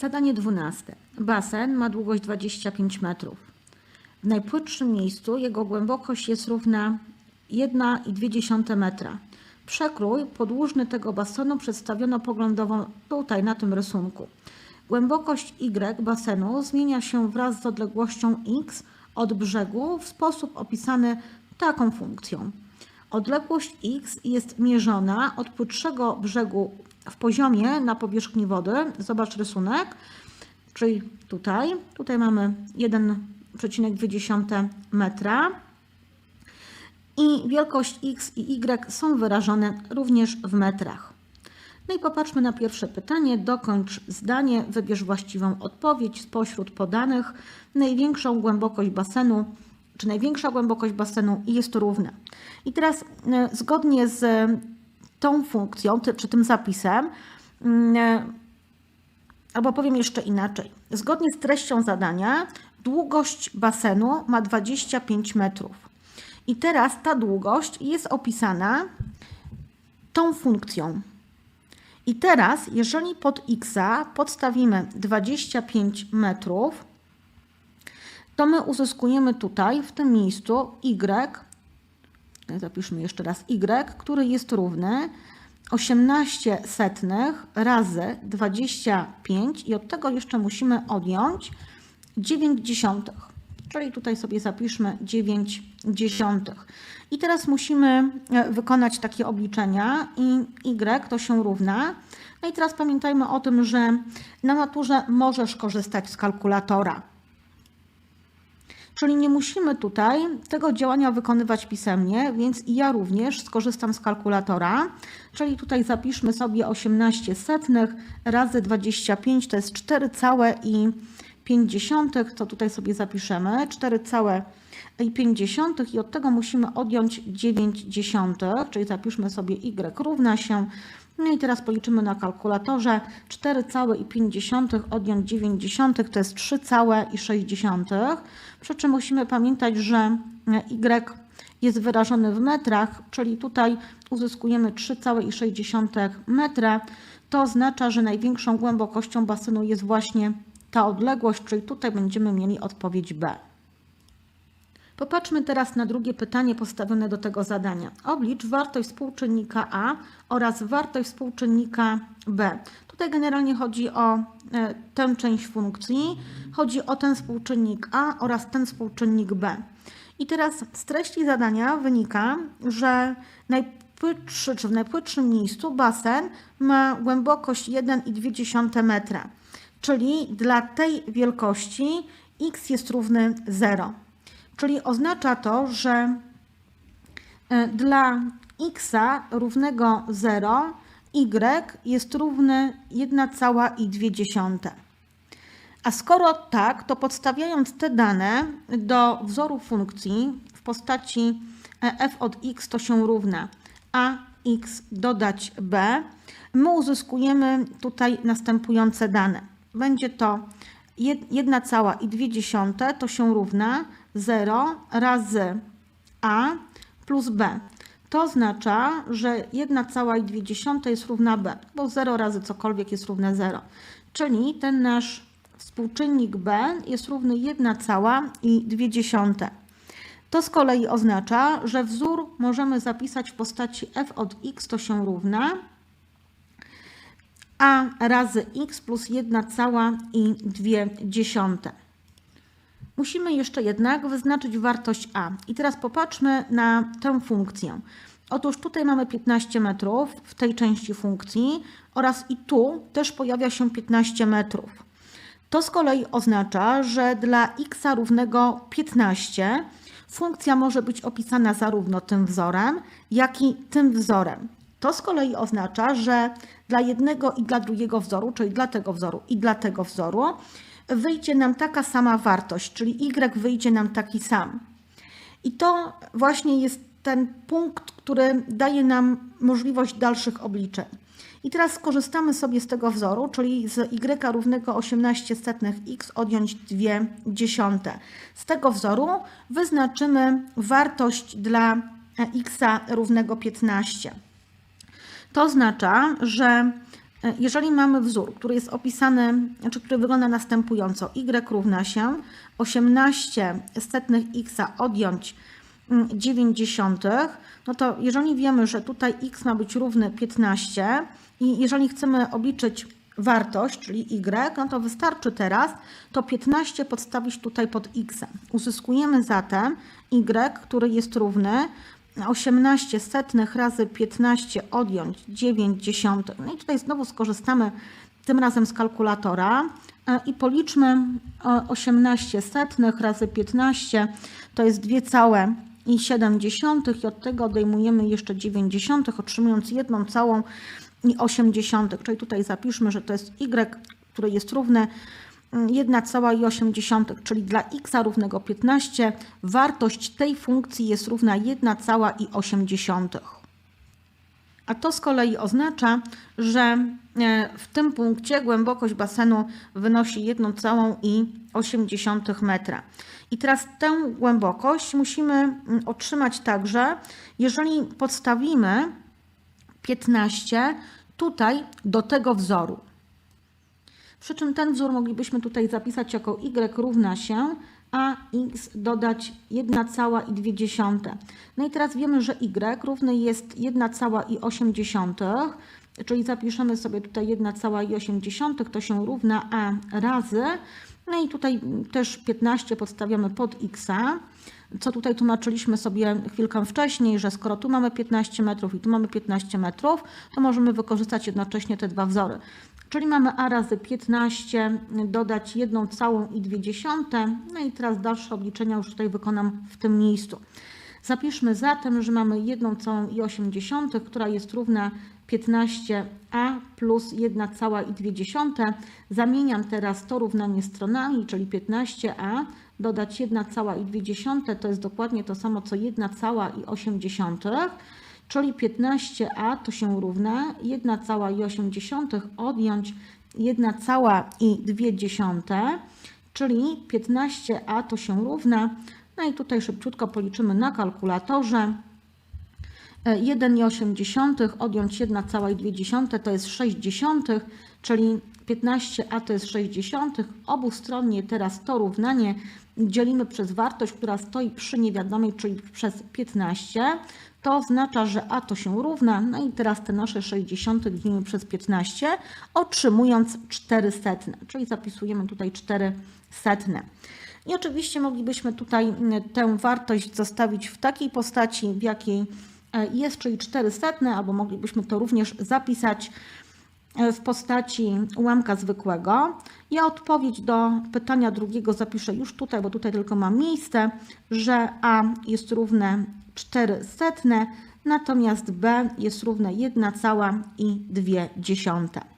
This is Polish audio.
Zadanie 12. Basen ma długość 25 metrów. W najpłytszym miejscu jego głębokość jest równa 1,2 metra. Przekrój podłużny tego basenu przedstawiono poglądowo tutaj na tym rysunku. Głębokość Y basenu zmienia się wraz z odległością x od brzegu w sposób opisany taką funkcją. Odległość x jest mierzona od płytszego brzegu w poziomie na powierzchni wody. Zobacz rysunek, czyli tutaj. Tutaj mamy 1,2 metra. I wielkość x i y są wyrażone również w metrach. No i popatrzmy na pierwsze pytanie. Dokończ zdanie, wybierz właściwą odpowiedź spośród podanych. Największą głębokość basenu, czy największa głębokość basenu jest równa. I teraz e, zgodnie z tą funkcją, ty- czy tym zapisem, mm, albo powiem jeszcze inaczej. Zgodnie z treścią zadania, długość basenu ma 25 metrów. I teraz ta długość jest opisana tą funkcją. I teraz, jeżeli pod x podstawimy 25 metrów, to my uzyskujemy tutaj, w tym miejscu, y, zapiszmy jeszcze raz y, który jest równy 18 setnych razy 25 i od tego jeszcze musimy odjąć 9 dziesiątych. Czyli tutaj sobie zapiszmy 9 dziesiątych. I teraz musimy e, wykonać takie obliczenia i y to się równa. No i teraz pamiętajmy o tym, że na naturze możesz korzystać z kalkulatora. Czyli nie musimy tutaj tego działania wykonywać pisemnie, więc i ja również skorzystam z kalkulatora. Czyli tutaj zapiszmy sobie 18 setnych razy 25 to jest 4,5, to tutaj sobie zapiszemy. 4,5 i od tego musimy odjąć 9 dziesiątych, czyli zapiszmy sobie y równa się no i teraz policzymy na kalkulatorze 4,5 odjąć 9 dziesiątych to jest 3,6. Przy czym musimy pamiętać, że y jest wyrażony w metrach, czyli tutaj uzyskujemy 3,6 metra. To oznacza, że największą głębokością basenu jest właśnie ta odległość, czyli tutaj będziemy mieli odpowiedź B. Popatrzmy teraz na drugie pytanie postawione do tego zadania. Oblicz wartość współczynnika A oraz wartość współczynnika B. Tutaj generalnie chodzi o e, tę część funkcji, chodzi o ten współczynnik A oraz ten współczynnik B. I teraz z treści zadania wynika, że najpłytszy, czy w najpłytszym miejscu basen ma głębokość 1,2 metra, czyli dla tej wielkości x jest równy 0. Czyli oznacza to, że e, dla x równego 0 y jest równy 1,2. A skoro tak, to podstawiając te dane do wzoru funkcji w postaci e, f od x to się równa ax dodać b, my uzyskujemy tutaj następujące dane. Będzie to 1,2 to się równa 0 razy a plus b. To oznacza, że 1,2 jest równa b, bo 0 razy cokolwiek jest równe 0. Czyli ten nasz współczynnik b jest równy 1,2. To z kolei oznacza, że wzór możemy zapisać w postaci f od x to się równa a razy x plus 1,2. Musimy jeszcze jednak wyznaczyć wartość a. I teraz popatrzmy na tę funkcję. Otóż tutaj mamy 15 metrów w tej części funkcji oraz i tu też pojawia się 15 metrów. To z kolei oznacza, że dla x równego 15 funkcja może być opisana zarówno tym wzorem, jak i tym wzorem. To z kolei oznacza, że dla jednego i dla drugiego wzoru, czyli dla tego wzoru i dla tego wzoru, wyjdzie nam taka sama wartość, czyli y wyjdzie nam taki sam. I to właśnie jest ten punkt, który daje nam możliwość dalszych obliczeń. I teraz skorzystamy sobie z tego wzoru, czyli z y równego 18 setnych x odjąć 2 dziesiąte. Z tego wzoru wyznaczymy wartość dla x równego 15. To oznacza, że Jeżeli mamy wzór, który jest opisany, znaczy który wygląda następująco, y równa się 18 setnych x odjąć mm, 9 dziesiątych, no to jeżeli wiemy, że tutaj x ma być równy 15 i jeżeli chcemy obliczyć wartość, czyli y, no to wystarczy teraz to 15 podstawić tutaj pod x. Uzyskujemy zatem y, który jest równy 18 setnych razy 15 odjąć 9 dziesiątych. No i tutaj znowu skorzystamy tym razem z kalkulatora e, i policzmy e, 18 setnych razy 15 to jest 2,7 dziesiątych i od tego odejmujemy jeszcze 9 dziesiątych, otrzymując jedną całą i 8 dziesiątych. Czyli tutaj zapiszmy, że to jest y, który jest równy 1,8, czyli dla x równego 15 wartość tej funkcji jest równa 1,8. A to z kolei oznacza, że e, w tym punkcie głębokość basenu wynosi 1,8 metra. I teraz tę głębokość musimy mm, otrzymać także, jeżeli podstawimy 15 tutaj do tego wzoru. Przy czym ten wzór moglibyśmy tutaj zapisać jako y równa się a x dodać 1,2. No i teraz wiemy, że y równy jest 1,8, czyli zapiszemy sobie tutaj 1,8, to się równa a razy, no i tutaj też 15 podstawiamy pod x, co tutaj tłumaczyliśmy sobie chwilkę wcześniej, że skoro tu mamy 15 metrów i tu mamy 15 metrów, to możemy wykorzystać jednocześnie te dwa wzory. Czyli mamy a razy 15, dodać 1 całą i 2 dziesiąte. No i teraz dalsze obliczenia już tutaj wykonam w tym miejscu. Zapiszmy zatem, że mamy 1 całą i 8 dziesiątych, która jest równa 15a plus 1 cała i 2 dziesiąte. Zamieniam teraz to równanie stronami, czyli 15a dodać 1 cała i 2 dziesiąte to jest dokładnie to samo co 1 cała i 8 dziesiątych. Czyli 15a to się równa 1,8 odjąć 1,2, czyli 15a to się równa, no i tutaj szybciutko policzymy na kalkulatorze, 1,8 odjąć 1,2 to jest 6 dziesiątych, czyli 15a to jest 6 dziesiątych. Obustronnie teraz to równanie dzielimy przez wartość, która stoi przy niewiadomej, czyli przez 15. To oznacza, że a to się równa, no i teraz te nasze 60 dzielimy przez 15, otrzymując 400, czyli zapisujemy tutaj 400. I oczywiście moglibyśmy tutaj tę wartość zostawić w takiej postaci, w jakiej jest, czyli 400, albo moglibyśmy to również zapisać e, w postaci ułamka zwykłego. Ja odpowiedź do pytania drugiego zapiszę już tutaj, bo tutaj tylko mam miejsce, że a jest równe 400, natomiast b jest równe 1,2.